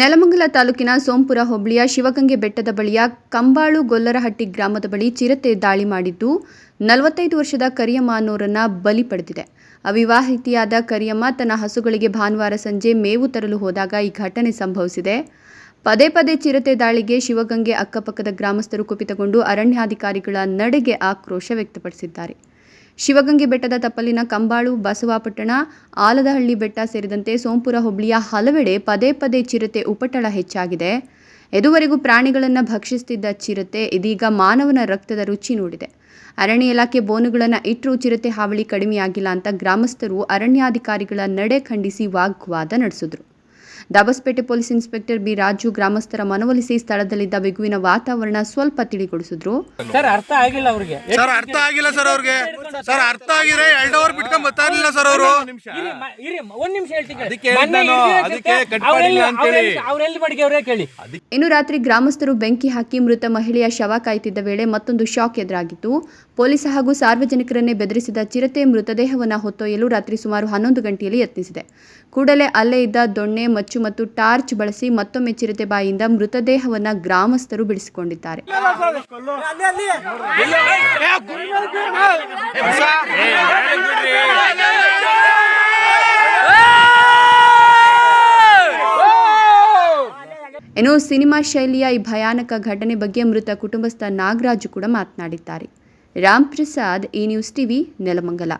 ನೆಲಮಂಗಲ ತಾಲೂಕಿನ ಸೋಂಪುರ ಹೋಬಳಿಯ ಶಿವಗಂಗೆ ಬೆಟ್ಟದ ಬಳಿಯ ಕಂಬಾಳು ಗೊಲ್ಲರಹಟ್ಟಿ ಗ್ರಾಮದ ಬಳಿ ಚಿರತೆ ದಾಳಿ ಮಾಡಿದ್ದು ನಲವತ್ತೈದು ವರ್ಷದ ಕರಿಯಮ್ಮ ಅನ್ನೋರನ್ನ ಬಲಿ ಪಡೆದಿದೆ. ಅವಿವಾಹಿತಿಯಾದ ಕರಿಯಮ್ಮ ತನ್ನ ಹಸುಗಳಿಗೆ ಭಾನುವಾರ ಸಂಜೆ ಮೇವು ತರಲು ಹೋದಾಗ ಈ ಘಟನೆ ಸಂಭವಿಸಿದೆ. ಪದೇ ಪದೇ ಚಿರತೆ ದಾಳಿಗೆ ಶಿವಗಂಗೆ ಅಕ್ಕಪಕ್ಕದ ಗ್ರಾಮಸ್ಥರು ಕುಪಿತಗೊಂಡು ಅರಣ್ಯಾಧಿಕಾರಿಗಳ ನಡೆಗೆ ಆಕ್ರೋಶ ವ್ಯಕ್ತಪಡಿಸಿದ್ದಾರೆ. ಶಿವಗಂಗೆ ಬೆಟ್ಟದ ತಪ್ಪಲಿನ ಕಂಬಾಳು, ಬಸವಾಪಟ್ಟಣ, ಆಲದಹಳ್ಳಿ ಬೆಟ್ಟ ಸೇರಿದಂತೆ ಸೋಂಪುರ, ಹೋಬಳಿಯ ಹಲವೆಡೆ ಪದೇ ಪದೇ ಚಿರತೆ, ಉಪಟಳ ಹೆಚ್ಚಾಗಿದೆ. ಇದುವರೆಗೂ ಪ್ರಾಣಿಗಳನ್ನು ಭಕ್ಷಿಸುತ್ತಿದ್ದ ಚಿರತೆ ಇದೀಗ ಮಾನವನ ರಕ್ತದ ರುಚಿ ನೋಡಿದೆ. ಅರಣ್ಯ ಇಲಾಖೆ ಬೋನುಗಳನ್ನು ಇಟ್ಟರೂ ಚಿರತೆ ಹಾವಳಿ ಕಡಿಮೆಯಾಗಿಲ್ಲ ಅಂತ ಗ್ರಾಮಸ್ಥರು ಅರಣ್ಯಾಧಿಕಾರಿಗಳ ನಡೆ ಖಂಡಿಸಿ ವಾಗ್ವಾದ ನಡೆಸಿದ್ರು. Dabaspete police inspector B Raju ಗ್ರಾಮಸ್ಥರ ಮನವೊಲಿಸಿ ಸ್ಥಳದಲ್ಲಿದ್ದ ಬಿಗುವಿನ ವಾತಾವರಣ ಸ್ವಲ್ಪ ತಿಳಿಗೊಳಿಸಿದ್ರು. ಸರ್ ಅರ್ಥ ಆಗಿಲ್ಲ ಅವ್ರಿಗೆ. ಸರ್ ಅರ್ಥ ಆಗಿಲ್ಲ ಸರ್ ಅವ್ರಿಗೆ. ಸರ್ ಅರ್ಥ ಆಗಿದ್ರೆ ಎರಡು ಅವರ್ ಬಿಟ್ಕೊಂಡ್ ಬರ್ತಾ ಇರ್ಲಿಲ್ಲ ಸರ್ ಅವರು. ಇರಿ, ಮ- ಇರಿ, ಒಂದ್ ನಿಮಿಷ ಹೇಳ್ತೀನಿ ಅದಕ್ಕೆ ಹೇಳಿದ್ದು ನಾನು, ಅದಕ್ಕೆ ಕಟ್ ಮಾಡಿಲ್ಲ ಅಂತೇಳಿ. ಅವ್ರೆಲ್ಲಿ ಬಡಿಗೆ ಕೇಳಿ. ಇನ್ನು ರಾತ್ರಿ ಗ್ರಾಮಸ್ಥರು ಬೆಂಕಿ ಹಾಕಿ ಮೃತ ಮಹಿಳೆಯ ಶವ ಕಾಯ್ತಿದ್ದ ವೇಳೆ ಮತ್ತೊಂದು ಶಾಕ್ ಎದುರಾಗಿತ್ತು. ಪೊಲೀಸ್ ಹಾಗೂ ಸಾರ್ವಜನಿಕರನ್ನೇ ಬೆದರಿಸಿದ ಚಿರತೆ ಮೃತದೇಹವನ್ನು ಹೊತ್ತೊಯ್ಯಲು ರಾತ್ರಿ ಸುಮಾರು ಹನ್ನೊಂದು ಗಂಟೆಯಲ್ಲಿ ಯತ್ನಿಸಿದೆ. ಕೂಡಲೇ ಅಲ್ಲೇ ಇದ್ದ ದೊಣ್ಣೆ ಮಚ್ಚು ಮತ್ತು ಟಾರ್ಚ್ ಬಳಸಿ ಮತ್ತೊಮ್ಮೆ ಚಿರತೆ ಬಾಯಿಯಿಂದ ಮೃತದೇಹವನ್ನು ಗ್ರಾಮಸ್ಥರು ಬಿಡಿಸಿಕೊಂಡಿದ್ದಾರೆ. ಏನೋ ಸಿನಿಮಾ ಶೈಲಿಯ ಈ ಭಯಾನಕ ಘಟನೆ ಬಗ್ಗೆ ಮೃತ ಕುಟುಂಬಸ್ಥ ನಾಗರಾಜು ಕೂಡ ಮಾತನಾಡಿದ್ದಾರೆ. ರಾಮ್ ಪ್ರಸಾದ್ ಈ ನ್ಯೂಸ್ ಟಿವಿ, ನೆಲಮಂಗಲ.